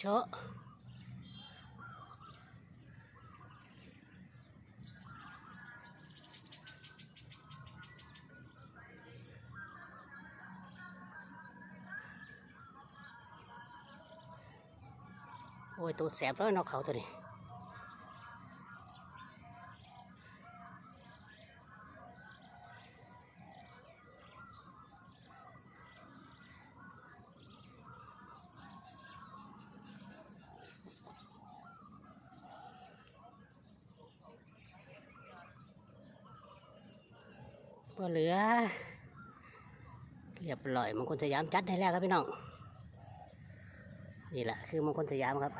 เชอะโอ้ยตัว บแล้วเนอกเขาตัวนี้ก็เหลือ เรียบร้อยมงคลสยามจัดให้แล้วครับพี่น้อง นี่แหละคือมงคลสยามครับ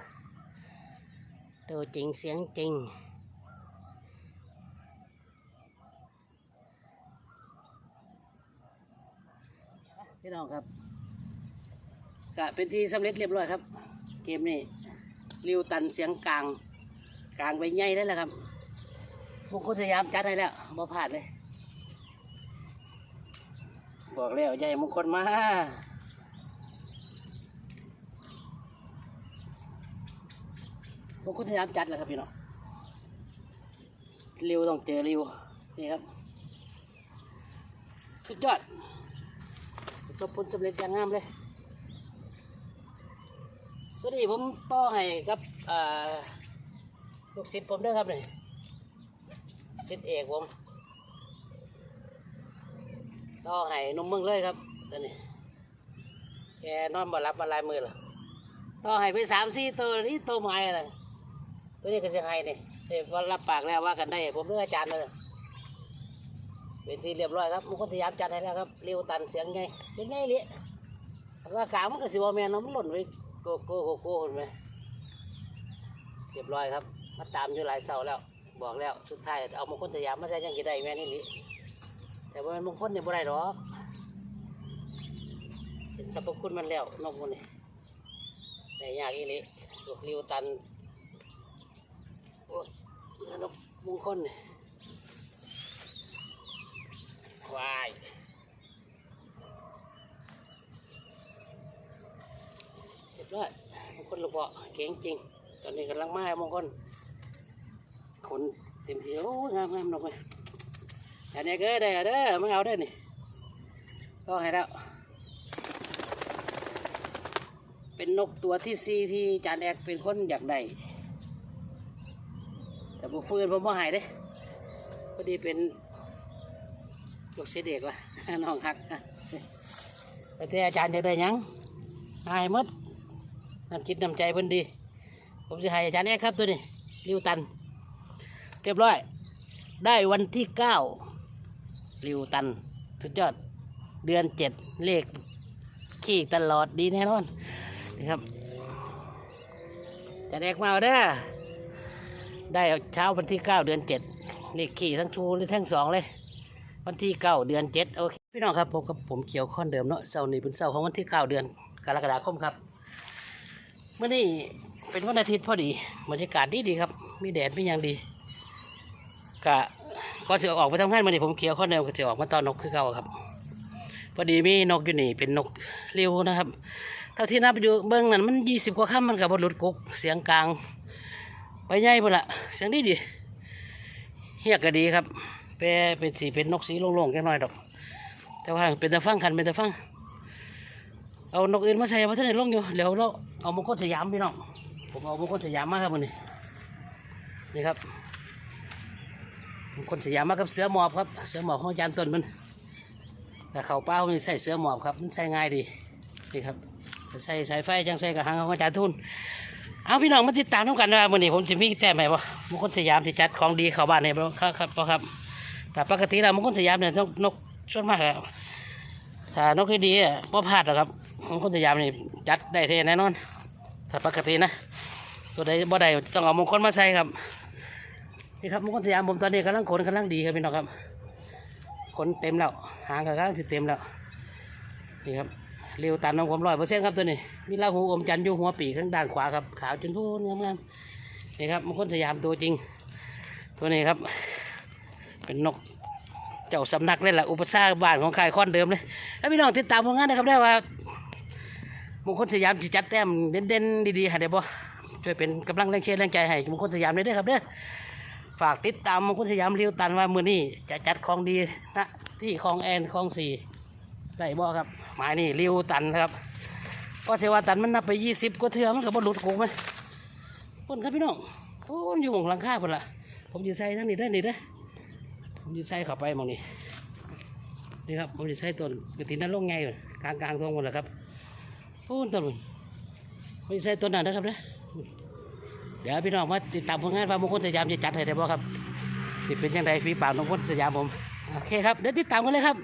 ตัวจริงเสียงจริงพี่น้องครับก็เป็นที่สำเร็จเรียบร้อยครับ เกมนี้ริวตันเสียงกลาง กลางไปใหญ่ได้แล้วครับมงคลสยามจัดให้แล้วบ่พลาดเลย บอกแล้วใหญ่มงคลมามงคลสยามจัดแล้วครับพี่น้องริวต้องเจอริวนี่ครับ สุดยอดประสบผลสำเร็จอย่างงามเลยตัวนี้ผมต่อให้กับลูกศิษย์ผมด้วยครับนี่ศิษย์เอกผม ต่อให้นมมึงเลยครับตัวนี้แกนอนบ่รับมาลายมือหรอต่อให้ไปสามสี่ตัวนี้ตัวใหม่เลยตัวนี้ก็จะให้นี่เดี๋ยววันรับปากแล้วว่ากันได้ผมเลือกอาจารย์เลยเป็นที่เรียบร้อยครับมันก็พยามจัดให้แล้วครับเร็วตันเสียงไงเสียงไงเลยว่ากลางมันก็สิบว่าแมนเนาะมันหล่นไปโกโก้โกโก้เห็นไหมเรียบร้อยครับ มาตามอยู่หลายเสาแล้ว บอกแล้วสุดท้ายเอามงคลสยามมาใช้ยังกี่ได้แม่นี่ลิ แต่ว่ามันมงคลเนี่ยบ่ได้หรอกเห็นสรรพคุณมันแล้วนกมันนี่แต่ยากอีหลิลูกริวตันโอ้ยนกมงคลนี่ควายเรียบร้อยมงคลลูกเบาะเก่งจริง ตอนนี้กำลังมาให้มงคลขนเต็มที่โอ้ยงามงามนกเลย อันนี้ก็ได้เด้อไม่เอาได้นี่ก็ให้แล้ว เป็นนกตัวที่ซีที่จานแอกเป็นคนอยากได้แต่บุฟืนผมบ่หายเด้พอดีเป็นลูกศิษย์เอกว่ะน้องฮักแต่ที่อาจารย์อยากได้ยังหายมดน้ำจิตน้ำใจเพิ่นดี ผมจะให้อาจารย์แอกครับตัวนี้ริวตันเรียบร้อย ได้วันที่เก้า ริวตัน สุดยอด เดือนเจ็ดเลข ขี้ตลอดดีแน่นอนนะครับจะแดกมาเด้อได้เช้าวันที่เก้าเดือนเจ็ดเลขขี้ทั้งชูและทั้งสองเลย วันที่เก้าเดือนเจ็ดโอเคพี่น้องครับผมกับผมเขียวข้อนเดิมเนาะเสาร์นี้เป็นเสาร์ของวันที่เก้าเดือนกรกฎาคมครับเมื่อนี้เป็นวันอาทิตย์พอดีบรรยากาศดีดีครับ มีแดดมีอย่างดีกะ ก็จะออกไปทำงานมาเนี่ผมเขียวข้อเดิมก็จะออกมาตอนนกคือเก่าครับ พอดีมีนกอยู่นี่เป็นนกเรียวนะครับเท่าที่นับอยู่เบื้องนั้นมันยี่สิบกว่าคำมันกับบหลุดกุกเสียงกลาง ไปใหญ่หมดละเสียงดีดีเฮียกก็ดีครับแปรเป็นสีเป็นนกสีโล่งๆแค่น้อยดอก แต่ว่าเป็นตะฟังคันเป็นตะฟังเอานกอื่นมาใส่มาท่านในลงอยู่เดี๋ยวเราเอามงคลสยามพี่น้องผมเอามงคลสยามมาครับวันนี้นี่ครับ คนสยามมากับเสือหมอบครับ เสือหมอบของอาจารย์ต้นมันแต่เขาเป้ามันใส่เสือหมอบครับมันใส่ง่ายดีนี่ครับใส่สายไฟจังใส่กับหางของอาจารย์ทุนเอาพี่น้องมาติดตามน้ำกันว่าวันนี้ผมจะมีแต้มไหมวะมงคลสยามที่จัดของดีเข้าบ้านเนี่ยครับครับครับ แต่ปกติแล้วมงคลสยามเนี่ยนกนกส่วนมากอะถ้านกที่ดีอะบ่พลาดหรอกครับมงคลสยามนี่จัดได้เท่แน่นอนถ้าปกตินะตัวใดบ่ได้ต้องเอามงคลมาใส่ครับ นี่ครับมงคลสยามผมตอนนี้กำลังขนกำลังดีครับพี่น้องครับ ขนเต็มแล้วหางก็กำลังสิเต็มแล้ว นี่ครับเร็วตามน้องผมร้อยเปอร์เซ็นต์ครับตัวนี้ มีลาหูอมจันทร์อยู่หัวปีกข้างด้านขวาครับ ขาวจนพูนงามๆนี่ครับมงคลสยามตัวจริง ตัวนี้ครับ เป็นนกเจ้าสำนักเลยแหละอุปสรรคบ้านของใครค้อนเดิมเลยแล้วพี่น้องติดตามผลงานนะครับได้ว่ามงคลสยามจะจัดแต้มเด่นๆดีๆให้ได้บ่ช่วยเป็นกำลังแรงเชียร์แรงใจให้มงคลสยามได้ด้อครับเด้อ ฝากติดตามมงคลสยามรียวตันว่ามือนี้จะจัดของดีนะที่คลองแอนคลองสี่ได้บ่ครับ หมายนี่รียวตันครับก็เทว่าตันมันนับไปยี่สิบกว่าเทือมันก็บ่หลุดโค้งไหมคนครับพี่น้องโอ้ยอยู่หมองหลังคาพุ่นละผมอยู่ใส่ทั้งนี้ได้นี่เด้ผมอยู่ใส่เข้าไปมองนี้นี่ครับผมอยู่ใส่ต้นกระถินนั้นลงไงกลางกลางๆทงหมดเลยครับพูนต้นผมันไม่ใช่ต้นนั้นนะครับนะ เดี๋ยวพี่น้องมาติดตามผลงานฟ้ามงคลสยามจะจัดให้ได้บ่ครับ สิเป็นยังไงฝีปากมงคลสยามผม โอเคครับ เดี๋ยวติดตามกันเลยครับ